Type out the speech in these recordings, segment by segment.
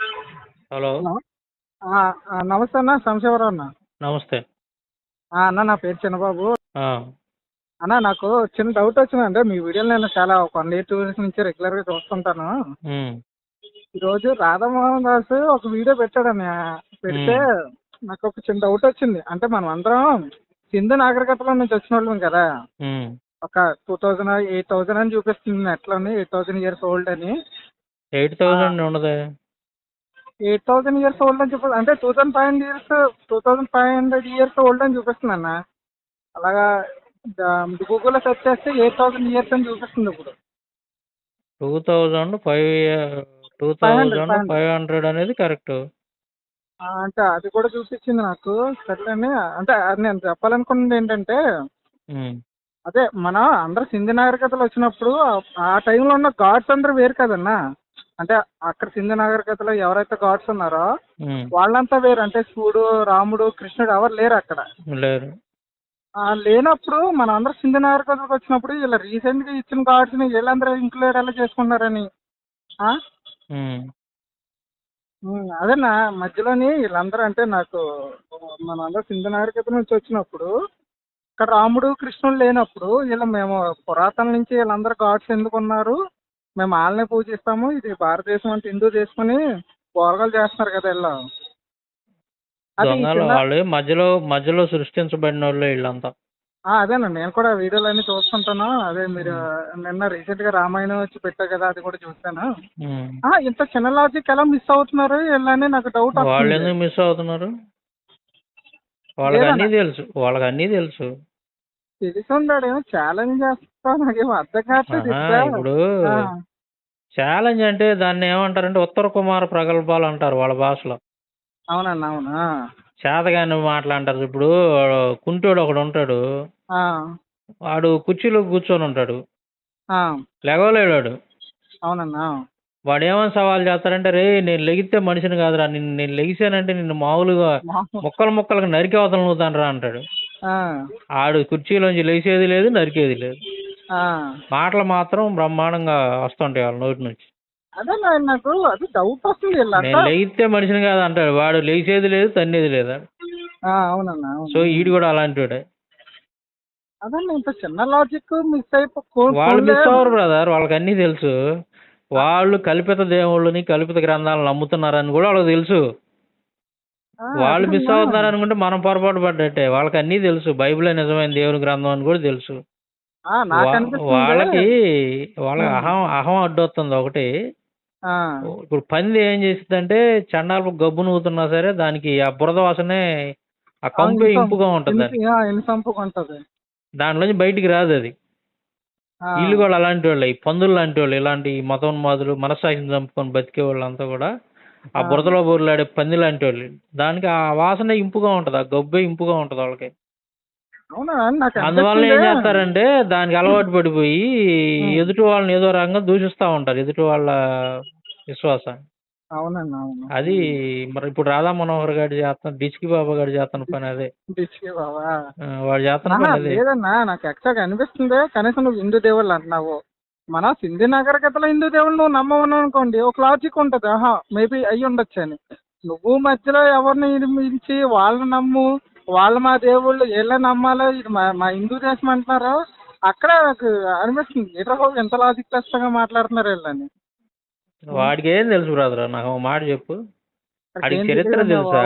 Hello. నమస్తే అన్న సంశయవరం అన్న. నమస్తే. అన్న నా పేరు చిన్నబాబు. అన్న నాకు చిన్న డౌట్ వచ్చిందంటే మీ వీడియోలు నేను చాలా ఒక వన్ ఇయర్ టూ ఇయర్స్ నుంచి రెగ్యులర్గా చూస్తుంటాను. ఉమ్, ఈరోజు రాధామోహన్ దాస్ ఒక వీడియో పెట్టాడన్న. పెడితే నాకు ఒక చిన్న డౌట్ వచ్చింది. అంటే మనం అందరం సింధు నాగరికతలో నుంచి వచ్చిన వాళ్ళం కదా ఒక టూ థౌజండ్ ఎయిట్ థౌజండ్ అని చూపిస్తుంది. నెట్లోని ఎయిట్ థౌజండ్ ఇయర్స్ ఓల్డ్ అని. ఎయిట్ థౌజండ్ ఉండదు. ఎయిట్ థౌసండ్ ఇయర్స్ ఓల్డ్ అని చూపిస్తుంది అంటే two thousand five hundred years two thousand five hundred years old అని చూపిస్తుంది అన్న అలాగా గూగుల్లో సెర్చ్ చేస్తే ఎయిట్ థౌసండ్ ఇయర్స్ అని చూపిస్తుంది ఇప్పుడు. Two thousand five two 500, thousand 500. Five hundred అనేది కరెక్ట్ అంటే అది కూడా చూపించింది నాకు. సర్లేని అంటే అది నేను చెప్పాలనుకున్నది ఏంటంటే అదే మన అందరు సింధు నాగరికతలు వచ్చినప్పుడు ఆ- ఆ టైంలో ఉన్న గాడ్స్ అందరూ వేరు కదన్నా. అంటే అక్కడ సింధు నాగరికతలో ఎవరైతే గాడ్స్ ఉన్నారో వాళ్ళంతా వేరు. అంటే శివుడు రాముడు కృష్ణుడు ఎవరు లేరు అక్కడ. లేరు. లేనప్పుడు మన అందరు సింధు నాగరికతలకు వచ్చినప్పుడు ఇలా రీసెంట్గా ఇచ్చిన కార్డ్స్ని వీళ్ళందరూ ఇంక్లూడ్ ఎలా ఉమ్, అదేనా మధ్యలోని వీళ్ళందరూ అంటే నాకు మన అందరు సింధు నాగరికత నుంచి వచ్చినప్పుడు ఇక్కడ రాముడు కృష్ణుడు లేనప్పుడు వీళ్ళ మేము పురాతన నుంచి వీళ్ళందరూ గాడ్స్ ఎందుకు ఉన్నారు? మేము వాళ్ళని పూజిస్తాము ఇది భారతదేశం అంటే హిందూ దేశం అని బోరగాలు చేస్తున్నారు కదా వీళ్ళు. దొంగలు చిన్న- వాళ్ళు మధ్యలో మధ్యలో సృష్టించబడిన వాళ్ళు వీళ్ళంతా. ఆ, అదేనండి. నేను కూడా వీడియోలు అన్ని చూస్తుంటాను. అదే మీరు నిన్న రీసెంట్గా రామాయణం వచ్చి పెట్టారు కదా అది కూడా చూస్తాను ఇంత చిన్న లాజిక్ ఎలా మిస్ అవుతున్నారు వీళ్ళని? నాకు డౌట్ వాళ్ళు ఎందుకు మిస్ అవుతున్నారు? వాళ్ళకి. అన్నీ తెలుసు. వాళ్ళకి అన్నీ తెలుసు. తెలిసి ఉన్నాడు ఏమో ఛాలెంజ్ చేస్తా నాకేమో అర్థం కావట్లేదు ఆహా, ఇక్కడ. ఇప్పుడు ఆ, ఛాలెంజ్ అంటే దాన్ని ఏమంటారంటే ఉత్తర కుమార ప్రగల్భాలు అంటారు వాళ్ళ భాషలో. అవునండి అవును? ఆ, చేతగాని మాటలు అంటారు ఇప్పుడు కుంటోడు ఒకడు ఉంటాడు. ఆ, వాడు కుర్చీలో కూర్చొని ఉంటాడు. ఆ, లెగవలేడు వాడు అవునండి ఆ, వాడు ఏమని సవాల్ చేస్తారంటే రే నేను లెగితే మనిషిని కాదురా. నిన్ను నేను లెగిసానంటే నిన్ను మామూలుగా మామూలు. ముక్కలు ముక్కలకు నరికి అవతల నువ్వుతాను రా అంటాడు. ఆడు కుర్చీలోంచి లేచేది లేదు నరికేది లేదు. ఆ. మాటలు మాత్రం బ్రహ్మాండంగా వస్తుంటాయి వాళ్ళ నోటి నుంచి. అదే నాకు అది డౌట్ వస్తుంది వీళ్ళంతా. నేను లెగితే మనిషిని కాదు అంటాడు. వాడు లేచేది లేదు తన్నేది లేదు అవునన్నా అవును. సో ఈడు కూడా అలాంటి వాడే అదే ఇంత చిన్న లాజిక్ మిస్ అయిపో వాళ్ళు మిస్ అవ్వరు బ్రదర్ వాళ్ళకి అన్నీ తెలుసు. వాళ్ళు కల్పిత దేవుళ్ళని కల్పిత గ్రంథాలను నమ్ముతున్నారని కూడా వాళ్ళకి తెలుసు. వాళ్ళు మిస్ అవుతున్నారు అనుకుంటే మనం పొరపాటు పడ్డట్టే. వాళ్ళకి అన్నీ తెలుసు. బైబిలే నిజమైన దేవుని గ్రంథం అని కూడా తెలుసు. వాళ్ళకి వాళ్ళకి. అహం అహం అడ్డొస్తుంది ఒకటి. ఇప్పుడు పంది ఏం చేసిందంటే చండాలు గబ్బు నూగుతున్నా సరే దానికి ఆ బురద వాసనే ఆ కంపు ఇంపుగా ఉంటుంది దాంట్లోంచి బయటికి రాదు అది. వీళ్ళు కూడా అలాంటి వాళ్ళు. ఈ పందులు లాంటి వాళ్ళు ఇలాంటి మతోన్మాదులు మనస్సాక్షిని చంపుకొని బతికే వాళ్ళంతా కూడా ఆ. బురదలో బోర్లాడే పంది లాంటి వాళ్ళు దానికి ఆ వాసన ఇంపుగా ఉంటది ఆ గబ్బే ఇంపుగా ఉంటది వాళ్ళకి. అందువల్ల ఏం. చేస్తారంటే దానికి అలవాటు పడిపోయి. ఎదుటి వాళ్ళని ఏదో రకంగా దూషిస్తా ఉంటారు ఎదుటి వాళ్ళ విశ్వాసాన్ని అది మరి ఇప్పుడు రాధా మనోహర్ గారు చేస్తున్న డిచ్కి బాబా గారు చేస్తున్న పని అదే. బాబా? వాడు అదే. లేదన్నా నాకు ఎక్స్ట్రా అనిపిస్తుంది. కనీసం నువ్వు హిందూ దేవుళ్ళు అంటున్నావు. మన సింధు నాగరికతలో హిందూ దేవుళ్ళు నువ్వు నమ్మవను అనుకోండి ఒక లాజిక్ ఉంటుంది. ఆహా మేబీ అయ్యి ఉండొచ్చు అని. నువ్వు మధ్యలో ఎవరిని మించి వాళ్ళని నమ్ము వాళ్ళు మా దేవుళ్ళు వీళ్ళని నమ్మాలో ఇది మా మా హిందూ దేశం అంటున్నారు? అక్కడ నాకు అనిపిస్తుంది. ఎట్లా ఎంత లాజిక్ కష్టంగా మాట్లాడుతున్నారు వీళ్ళని? వాడికి ఏం తెలుసు బ్రదర్? నాకు ఒక మాట చెప్పు. వాడికి చరిత్ర తెలుసా?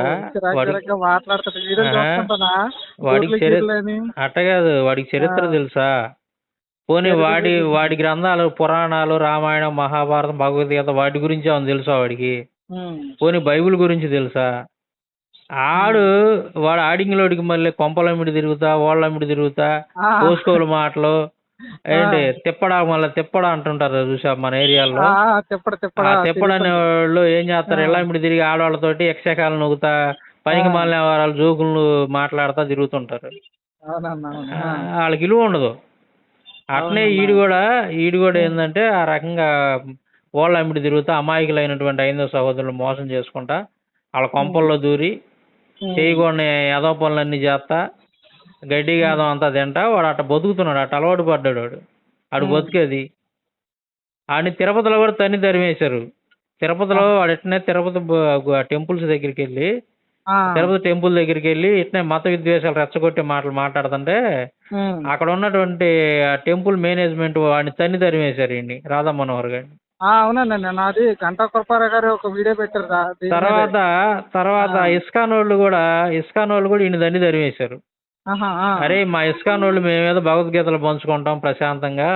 వాడికి- చిరాకుగా మాట్లాడుతాడు వీడియో ఆహా. చూస్తుంటానా? వాడికి గూగుల్ చరి- గీగుల్ అని. అట్ట కాదు. వాడికి చరిత్ర. తెలుసా? పోనీ వాడి. వాడి గ్రంథాలు పురాణాలు రామాయణం మహాభారతం భగవద్గీత వాటి గురించి ఏమైనా తెలుసా వాడికి. పోనీ బైబిల్ గురించి తెలుసా ఆడు వాడు ఆడింగ్లోడికి మళ్ళీ కొంపలమ్మిడి తిరుగుతా ఓళ్ళమ్మిడి తిరుగుతా ఆ. పోసుకోలు మాటలు ఏంటి తిప్పడా మళ్ళీ తిప్పడా అంటుంటారు చూసా మన ఏరియాలో ఆ, ఆ, తిప్పడు ఆ తిప్పడా తిప్పడు అనే వాళ్ళు ఏం చేస్తారు ఇమిడి తిరిగి ఆడవాళ్ళతోటి యక్షకాలు నొగుతా పనికి. మాలిన వారాలు జోకులు మాట్లాడుతా తిరుగుతుంటారు అవును. వాళ్ళకి విలువ ఉండదు అట్నే. ఈడు కూడా ఈడు కూడా ఏంటంటే ఆ రకంగా ఓళ్ళ అమ్మిడి తిరుగుతా అమాయకులైనటువంటి ఐదో సహోదరులు మోసం చేసుకుంటా వాళ్ళ కొంపల్లో దూరి. చేయకూడని ఎదో పనులన్నీ చేస్తా గడ్డి గాదం అంతా తింటా వాడు అట్ట బతుకుతున్నాడు అట్ట అలవాటు పడ్డాడు వాడు ఆడు ఉమ్. బతికేది ఆడిని తిరుపతిలో కూడా తన్ని తరిమేశారు తిరుపతిలో వాడు ఎట్నే తిరుపతి టెంపుల్స్ దగ్గరికి వెళ్ళి తిరుపతి టెంపుల్ దగ్గరికి వెళ్ళి ఇట్నే మత విద్వేషాలు రెచ్చగొట్టే మాటలు మాట్లాడుతుంటే. అక్కడ ఉన్నటువంటి ఆ టెంపుల్ మేనేజ్మెంట్ వాడిని తన్ని తరిమేశారు ఈయన్ని రాధా మనోహర్ గారిని ఆ, అవునండి నాది గంటా గారు ఒక వీడియో పెట్టారు. తర్వాత తర్వాత ఆ. ఇస్కాన్ వాళ్ళు కూడా ఇస్కాన్ వాళ్ళు కూడా ఈయన దండి తరిమేశారు ఆ. అరే మా ఇస్కాన్ వాళ్ళు మేమేదో భగవద్గీతలు పంచుకుంటాం ప్రశాంతంగా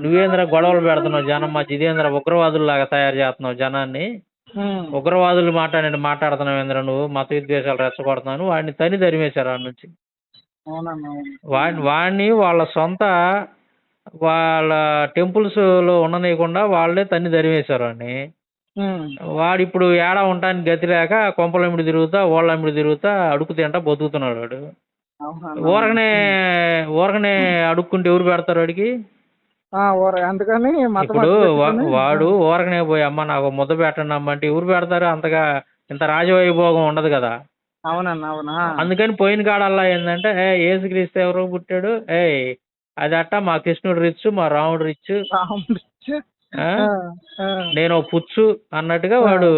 నువ్వేంద్ర గొడవలు పెడుతున్నావు జనం మా జిదేంద్ర ఉగ్రవాదుల్లాగా తయారు చేస్తున్నావు జనాన్ని. ఉగ్రవాదులు మాట్లాడి మాట్లాడుతున్నావు ఏంద్ర నువ్వు మత విద్వేషాలు రెచ్చగొడుతున్నావు వాడిని తని తరిమేశారు ఆడ నుంచి వాడిని వాడిని వాళ్ళ సొంత వాళ్ళ టెంపుల్స్లో ఉండనీయకుండా వాళ్ళే తన్ని తరిమేశారు వాడిని. ఉమ్, వాడు ఇప్పుడు ఏడా ఉండటానికి గతి లేక కొంపలెంబడి తిరుగుతా ఓళ్ళెంబడి తిరుగుతా అడుగు తింటా బతుకుతున్నాడు వాడు. ఊరకనే ఊరకనే అడుక్కుంటే ఎవరు పెడతారు వాడికి? అందుకని ఇప్పుడు వాడు ఊరకనే పోయి అమ్మ నాకు ముద్ద పెట్టండి అమ్మ అంటే ఎవరు పెడతారు? అంతగా ఇంత రాజవైభోగం ఉండదు కదా. అవునండి అవునా? అందుకని పోయిన కాడల్లా ఏంటంటే ఏ ఏసుక్రీస్తు ఎవరు పుట్టాడు? ఏ అది అట్ట మా కృష్ణుడు రిచ్ మా రాముడు రిచ్ ఆ? నేను ఓ పుచ్చు అన్నట్టుగా వాడు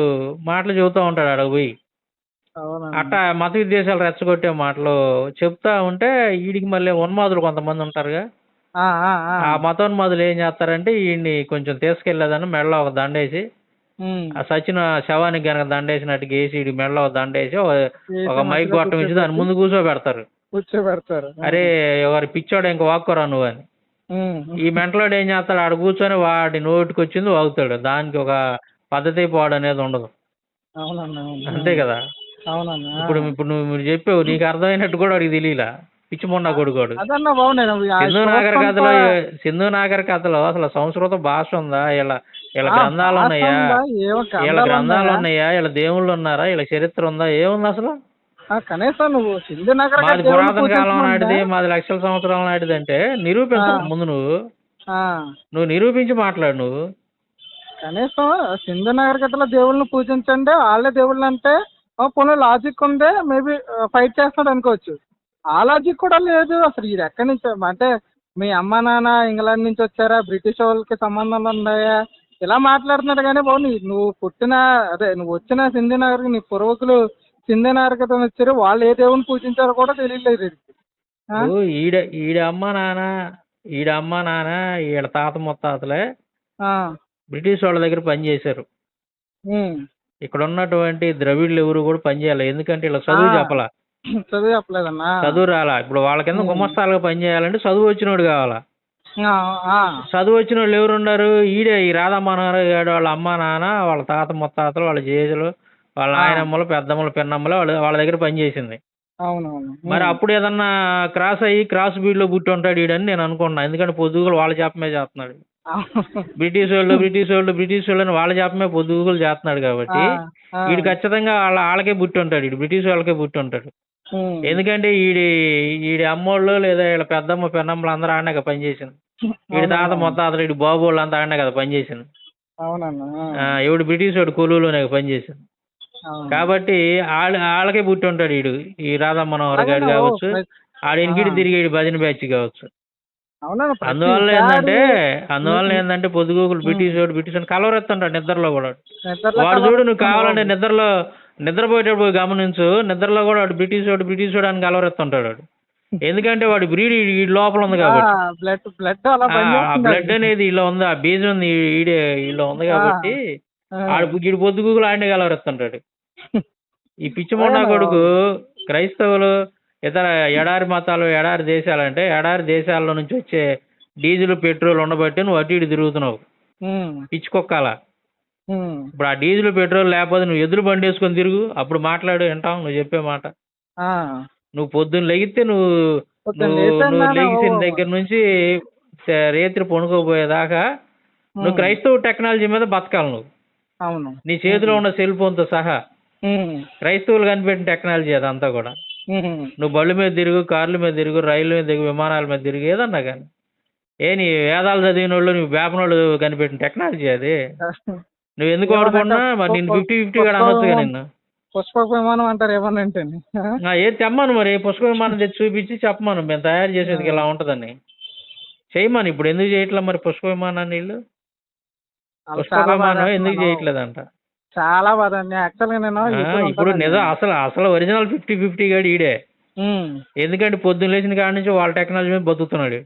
మాటలు చెబుతూ ఉంటాడు ఆడ పోయి. అట్ట మత విద్వేషాలు రెచ్చగొట్టే మాటలు చెప్తా ఉంటే వీడికి మళ్ళీ ఉన్మాదులు కొంతమంది ఉంటారుగా. ఆ, మతోన్మాదులు ఏం చేస్తారంటే వీడిని కొంచెం తీసుకెళ్ళేదని మెడలో ఒక దండేసి. ఆ సచిన శవానికి గనక దండేసినట్టు వీడి మెడలో దండేసి ఒక- మైక్ గొట్టం ఇచ్చి దాని ముందు కూర్చోబెడతారు. కూర్చోబెడతారు. అరే ఎవరి పిచ్చోడు ఇంక వాక్కోరా నువ్వు అని. ఈ మెంటలోడు ఏం చేస్తాడు? ఆడ కూర్చొని వాడి నోటికి వచ్చింది వాగుతాడు. దానికి ఒక పద్ధతి పోవడం అనేది ఉండదు. అంతే కదా? అవునండి ఆ. ఇప్పుడు ఇప్పుడు నువ్వు మీరు చెప్పావు నీకు అర్థమైనట్టు కూడా వాడికి తెలియలా. పిచ్చి మొండ కొడుకోడు. అదన్నా సింధు నాగర కథలో సింధు నాగర కథలో అసలు సంస్కృత భాష ఉందా? ఇలా ఇలా గ్రంథాలు ఉన్నాయా? వీళ్ళ గ్రంథాలు ఉన్నాయా? వీళ్ళ దేవుళ్ళు ఉన్నారా? వీళ్ళ చరిత్ర ఉందా? ఏముంది అసలు? కనీసం నువ్వు సింధు నగర మాది పురాతన కాలం నాటిది మాది లక్షల సంవత్సరాల నాటిది అంటే నిరూపించాలి ఆ. ముందు నువ్వు. నువ్వు నిరూపించి మాట్లాడు నువ్వు. కనీసం సింధు నాగరికతలో దేవుళ్ళని పూజించండి వాళ్ళే దేవుళ్ళు అంటే ఆ, పోనీ లాజిక్ ఉందే మేబీ ఫైట్ చేస్తాడు అనుకోవచ్చు. ఆ లాజిక్ కూడా లేదు అసలు ఇది ఎక్కడి నుంచి అంటే మీ అమ్మ నాన్న ఇంగ్లాండ్ నుంచి వచ్చారా? బ్రిటిష్ వాళ్ళకి సంబంధాలు ఉన్నాయా? ఇలా మాట్లాడుతున్నాడు కానీ బాబు నువ్వు పుట్టిన అదే నువ్వు వచ్చిన సింధు నగర్కి నీ పూర్వకులు సింధు నాగరికత వచ్చారు. వాళ్ళు ఏ దేవుని పూజించారో కూడా తెలియలేదు ఈడ ఈడ అమ్మ నాన్న ఈడ అమ్మ నాన్న ఈడ తాత ముత్తాతలే ఆ, బ్రిటిష్ వాళ్ళ దగ్గర పనిచేశారు. ఇక్కడ ఉన్నటువంటి ద్రవిడులు ఎవరు కూడా పనిచేయాలి ఎందుకంటే ఇలా చదువు. చెప్పాలా. చదువు చెప్పలేదన్నా చదువు రాలా. ఇప్పుడు వాళ్ళ కింద. గుమస్తాలుగా పనిచేయాలంటే చదువు వచ్చినోడు కావాలా. చదువు వచ్చిన వాళ్ళు ఎవరు ఉన్నారు ఈడే ఈ రాధమ్మనారు గాడు వాళ్ళ అమ్మ నాన్న వాళ్ళ తాత ముత్తాతలు వాళ్ళ జేజులు వాళ్ళ. నాయనమ్మలు పెద్దమ్మలు పెన్నమ్మలు వాళ్ళు వాళ్ళ దగ్గర పనిచేసింది మరి అప్పుడు ఏదన్నా క్రాస్ అయ్యి క్రాస్ బీడ్లో పుట్టి ఉంటాడు ఈడని నేను అనుకున్నా. ఎందుకంటే పొద్దుగులు వాళ్ళ చేపమే చేస్తున్నాడు. బ్రిటిష్ వాళ్ళు బ్రిటిష్ వాళ్ళు బ్రిటిష్ వాళ్ళని వాళ్ళ చేపమే పొద్దుగులు చేస్తున్నాడు కాబట్టి వీడు ఖచ్చితంగా వాళ్ళ వాళ్ళకే పుట్టి ఉంటాడు. వీడు బ్రిటిష్ వాళ్ళకే పుట్టి ఉంటాడు. ఎందుకంటే ఈడి ఈడి అమ్మోళ్ళు లేదా వీళ్ళ పెద్దమ్మ పెన్నమ్మలు అందరూ ఆడనే పనిచేసింది వీడి తాత మొత్తాతలు వీడి బాబు వాళ్ళు అంతా ఆడనే కదా పనిచేసింది ఈవిడ బ్రిటిష్ వాడు కొలువులోనే పనిచేసింది. కాబట్టి వాళ్ళ వాళ్ళకే పుట్టి ఉంటాడు వీడు ఈ రాధా మనోహర్ గారు కావచ్చు ప్రతి- ఆడెనికిడి ఆ. తిరిగేడు భజన బ్యాచ్ కావచ్చు. అందువల్ల ఏంటంటే అందువల్ల. ఏంటంటే పొద్దుగోకులు బ్రిటిష్ వాడు బ్రిటిష్ అని కలవరెత్తుంటాడు నిద్రలో కూడా. వాడు చూడు నువ్వు. కావాలంటే నిద్రలో నిద్రపోయేటప్పుడు గమనించు నిద్రలో కూడా వాడు బ్రిటిష్ వాడు బ్రిటిష్ వాడు అని కలవరెత్తుంటాడు వాడు. ఎందుకంటే వాడి బ్రీడ్ ఈ లోపల ఉంది కాబట్టి. బ్లడ్ అనేది ఇలా ఉంది ఆ బీజం ఉంది ఈడే ఇలా ఉంది కాబట్టి. ఆడు ఈడు పొద్దుగూకులు ఆడిని కలవరెత్తుంటాడు. ఈ పిచ్చి మొండా అవును. కొడుకు క్రైస్తవులు ఇతర ఎడారి మతాలు ఎడారి దేశాలంటే ఎడారి దేశాల నుంచి వచ్చే డీజిల్ పెట్రోల్ ఉండబట్టి నువ్వు అటు ఇటు తిరుగుతున్నావు. ఉమ్, పిచ్చి కుక్కాల. ఉమ్, ఇప్పుడు ఆ డీజిల్ పెట్రోల్ లేకపోతే నువ్వు ఎదురు బండి వేసుకొని తిరుగు అప్పుడు మాట్లాడు వింటాం నువ్వు చెప్పే మాట. నువ్వు పొద్దున్న లెగితే నువ్వు నువ్వు లెగిసిన. దగ్గర నుంచి రేత్రి పనుకోపోయేదాకా నువ్వు క్రైస్తవ టెక్నాలజీ మీద బతకాలి నువ్వు. అవును. నీ చేతిలో ఉన్న సెల్ ఫోన్తో సహా ఉమ్, క్రైస్తవులు కనిపెట్టిన టెక్నాలజీ అదంతా కూడా. నువ్వు బళ్ళు మీద తిరుగు కార్ల మీద తిరుగు రైళ్ళ మీద తిరుగు విమానాల మీద తిరుగు ఏదన్నా కానీ. ఏ నీ వేదాలు చదివిన వాళ్ళు నువ్వు వేపనోళ్ళు కనిపెట్టిన టెక్నాలజీ అది. నువ్వు ఎందుకు ఏమన్నా మరి నేను పుష్ప- ఫిఫ్టీ ఫిఫ్టీ కూడా అనొచ్చుగా పుష్ప- నిన్ను. పుష్పక విమానం అంటారు ఏమన్నంటే ఆ, ఏది తెమ్మను మరి. పుష్ప విమానం తెచ్చి చూపించి చెప్పమను. మేము తయారు చేసేది ఇలా ఉంటుందని. చేయమని. ఇప్పుడు ఎందుకు చేయట్లా మరి పుష్ప విమానాన్ని వీళ్ళు? బాగా విమానం ఎందుకు. చేయట్లేదంట. చాలా బాధ అండి. యాక్చువల్గా నేను ఆ, ఇప్పుడు. నిజం అసలు అసలు ఒరిజినల్ ఫిఫ్టీ ఫిఫ్టీ గాడు ఈడే. ఎందుకంటే పొద్దున్న లేచిన కాడ నుంచి వాళ్ళ టెక్నాలజీ మీద బతుకుతున్నాడు.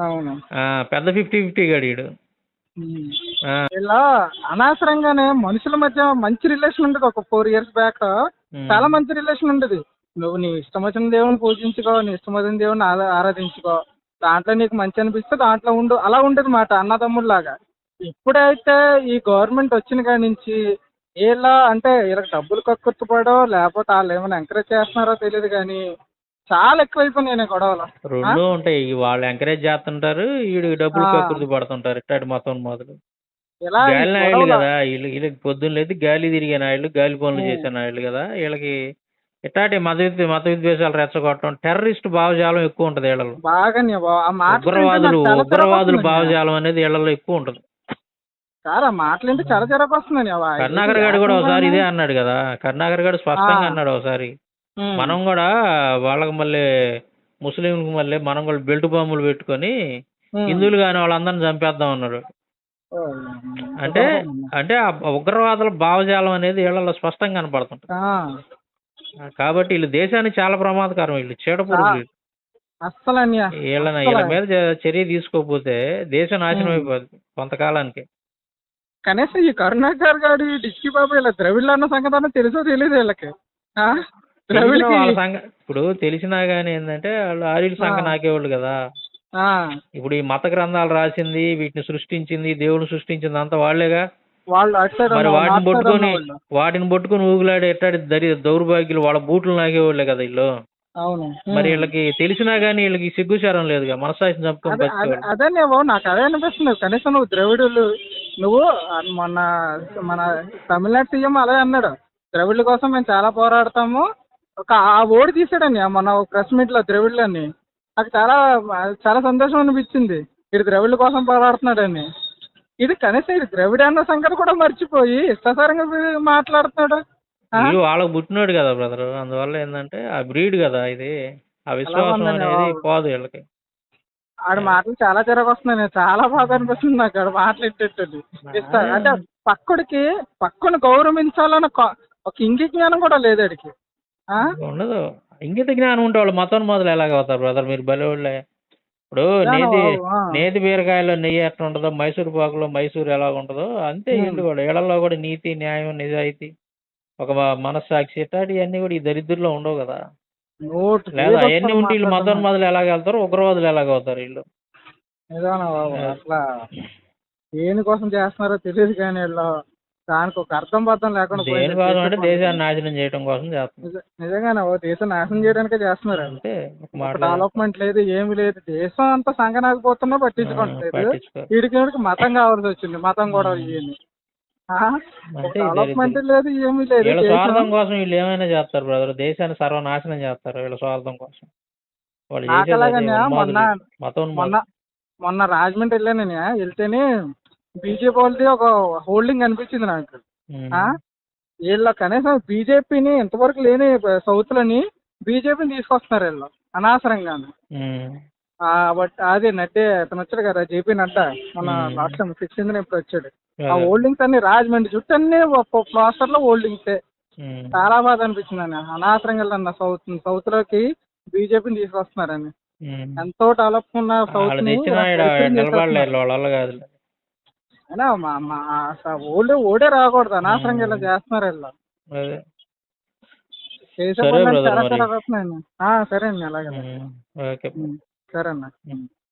అవును. ఆ, పెద్ద ఫిఫ్టీ ఫిఫ్టీ గాడు ఈడు. ఇలా అనవసరంగానే మనుషుల మధ్య మంచి రిలేషన్ ఉండదు. ఒక ఫోర్ ఇయర్స్ బ్యాక్. చాలా మంచి రిలేషన్ ఉండదు. నువ్వు నీ ఇష్టం వచ్చిన దేవుని పూజించుకో నీ ఇష్టం వచ్చిన దేవుని ఆరా- ఆరాధించుకో. దాంట్లో నీకు మంచి అనిపిస్తే దాంట్లో ఉండు. అలా ఉండదు మాట అన్నదమ్ముల్లాగా. ఎప్పుడైతే ఈ గవర్నమెంట్ వచ్చిన కాడి నుంచి వీళ్ళ అంటే వీళ్ళకి డబ్బులు కక్కుర్తుపడో లేకపోతే వాళ్ళు ఏమైనా ఎంకరేజ్ చేస్తున్నారో తెలియదు కానీ చాలా ఎక్కువైపోయినాయి గొడవలు. రెండు ఉంటాయి. వాళ్ళు ఎంకరేజ్ చేస్తుంటారు వీడు డబ్బులు. కక్కుర్తి పడుతుంటారు. ఇట్టాడు మొత్తం మొదలు. ఇలా గాలి నాయుడు కదా వీళ్ళు వీళ్ళకి పొద్దున్న లేదు గాలి తిరిగే నాయుడు గాలి పనులు. చేసే నాయుడు కదా వీళ్ళకి ఇట్లాంటి మత మత విద్వేషాలు రెచ్చగొట్టడం టెర్రరిస్ట్ భావజాలం ఎక్కువ ఉంటది వీళ్ళలో ఉగ్రవాదులు ఉగ్రవాదులు. భావజాలం అనేది వీళ్ళలో ఎక్కువ ఉంటది సార్ ఆ మాటలు వింటే చాలా చిరాకు. కరుణాకర్ గారు కూడా ఒకసారి ఇదే అన్నాడు కదా కరుణాకర్ గారు స్పష్టంగా. అన్నాడు ఒకసారి. మనం కూడా వాళ్ళకి మళ్ళీ ముస్లింలకు మళ్ళీ మనం కూడా బెల్ట్ బాంబులు పెట్టుకొని. హిందువులు కాని వాళ్ళందరిని చంపేద్దాం అన్నాడు. అంటే అంటే ఆ ఉగ్రవాదుల భావజాలం అనేది వీళ్ళలో స్పష్టంగా కనపడుతుంటుంది. ఆ. కాబట్టి వీళ్ళు దేశానికి చాలా ప్రమాదకరం. వీళ్ళు చీడపురుగులు అస్సలు. అన్య వీళ్ళ మీద చర్య తీసుకోకపోతే దేశం నాశనం ఉమ్. అయిపోద్ది కొంతకాలానికి. కనీసం ఈ కరుణాకర్ గారు డిస్కి బాబు ఇలా ద్రవిళ్ళు అన్న సంగతి అన్న తెలుసో తెలియదు వీళ్ళకి. ఇప్పుడు తెలిసినా గానీ ఏంటంటే వాళ్ళు ఆర్యుల సంఘ. నాకేవాళ్ళు కదా. ఇప్పుడు ఈ మత గ్రంథాలు రాసింది వీటిని సృష్టించింది దేవుడు సృష్టించింది అంతా వాళ్ళేగా? వాళ్ళు మరి వాటిని పట్టుకొని. వాటిని పట్టుకొని ఊగులాడే ఎట్టాడి దరి దౌర్భాగ్యులు వాళ్ళ బూట్లు నాకేవాళ్ళే కదా వీళ్ళు? అవును. మరి. వీళ్ళకి తెలిసినా గానీ వీళ్ళకి సిగ్గుచారం లేదుగా మనసాక్షిని చంపుకొని అదే నువ్వు నాకు అదే అనిపిస్తుంది. కనీసం నువ్వు ద్రవిడులు నువ్వు మొన్న మన తమిళనాడు సీఎం అలాగే అన్నాడు. ద్రవిడుల కోసం మేము చాలా పోరాడతాము. ఒక ఆ ఓడి తీసాడని మొన్న ప్రెస్ మీట్లో ద్రవిడులని. నాకు చాలా చాలా సంతోషం అనిపించింది. ఇది ద్రవిడుల కోసం పోరాడుతున్నాడని. ఇది కనీసం ఇది ద్రవిడ అన్న సంగతి కూడా మర్చిపోయి ఇష్టసారంగా మాట్లాడుతున్నాడు? వీడు వాళ్ళకి పుట్టినోడు కదా బ్రదర్. అందువల్ల ఏంటంటే ఆ బ్రీడ్ కదా ఇది. ఆ విశ్వాసం అనేది. పోదు వీళ్ళకి. ఆడ మాటలు చాలా చిరాకు వస్తున్నాయి. చాలా బాధ అనిపిస్తుంది నాకు ఆడ మాటలు ఎట్టేటది ఇస్తా అంటే పక్కడికి పక్కను గౌరవించాలన్న ఒక ఇంగి జ్ఞానం కూడా లేదు ఆడికి. ఆ? ఉండదు. ఇంగిత జ్ఞానం ఉంటే వాళ్ళు మతం మొదలు ఎలాగ అవుతారు బ్రదర్ మీరు బలివాళ్ళే. ఇప్పుడు నేతి. నేతి బీరకాయలో నెయ్యి ఎట్లా ఉంటుందో మైసూర్ పాకులో మైసూర్ ఎలా ఉంటుందో అంతే. వీళ్ళు కూడా ఇళ్ళలో కూడా నీతి న్యాయం నిజాయితీ ఒక మనస్సాక్షి ఇట్లాంటివన్నీ కూడా ఈ దరిద్రుల్లో ఉండవు కదా. లేదా అవన్నీ ఉంటే వీళ్ళు మతం మొదలు ఎలాగ వెళ్తారు ఉగ్రవాదులు ఎలాగ అవుతారు వీళ్ళు? అట్లా దేనికోసం చేస్తున్నారో తెలియదు కానీ వీళ్ళు. దానికి ఒక అర్థం పర్థం లేకుండా అంటే దేశాన్ని నాశనం చేయడం కోసం చేస్తున్నారు. నిజ- నిజంగానే ఓ దేశం నాశనం చేయడానికే చేస్తున్నారు. అంతే మాట డెవలప్మెంట్ లేదు ఏమి లేదు. దేశం అంతా సంగనాకపోతున్నా పట్టించుకోవట్లేదు. పట్టించుకో వీడికి వీడికి మతం కావాల్సి వచ్చింది. మతం కూడా అంటే ఈ డెవలప్మెంట్. లేదు ఏమీ లేదు. వీళ్ళ స్వార్థం కోసం వీళ్ళు ఏమైనా చేస్తారు బ్రదర్ దేశాన్ని సర్వనాశనం చేస్తారు వీళ్ళ స్వార్థం కోసం. వాళ్ళు. మొన్న మొన్న మొన్న రాజమండ్రి వెళ్ళాను వెళ్తేనే బీజేపీ వాళ్ళది ఒక హోల్డింగ్ అనిపించింది నాకు? వీళ్ళ కనీసం బీజేపీని ఇంతవరకు లేని సౌత్లోని బీజేపీని తీసుకొస్తున్నారు వీళ్ళు అనవసరంగా బట్ అదే నడ్డే అతను వచ్చాడు కదా జేపీ నడ్డా మన. లాస్ట్ టైం సిక్స్టీన్త్ ఇప్పుడు వచ్చాడు. ఆ హోల్డింగ్స్ అన్ని రాజమండ్రి చుట్టూ అన్ని ప్లాస్టర్లో హోల్డింగ్స్. చాలా బాధ అనిపించింది అని అనవసరంగా వెళ్ళండి సౌత్ సౌత్లోకి బీజేపీని తీసుకొస్తున్నారని. ఎంతో డెవలప్ ఉన్న సౌత్ అయినా మా మా ఓల్డ్ ఓడే రాకూడదు. అనవసరంగా ఇలా చేస్తున్నారు చేసే సరే అండి అలాగే. సరే అన్న.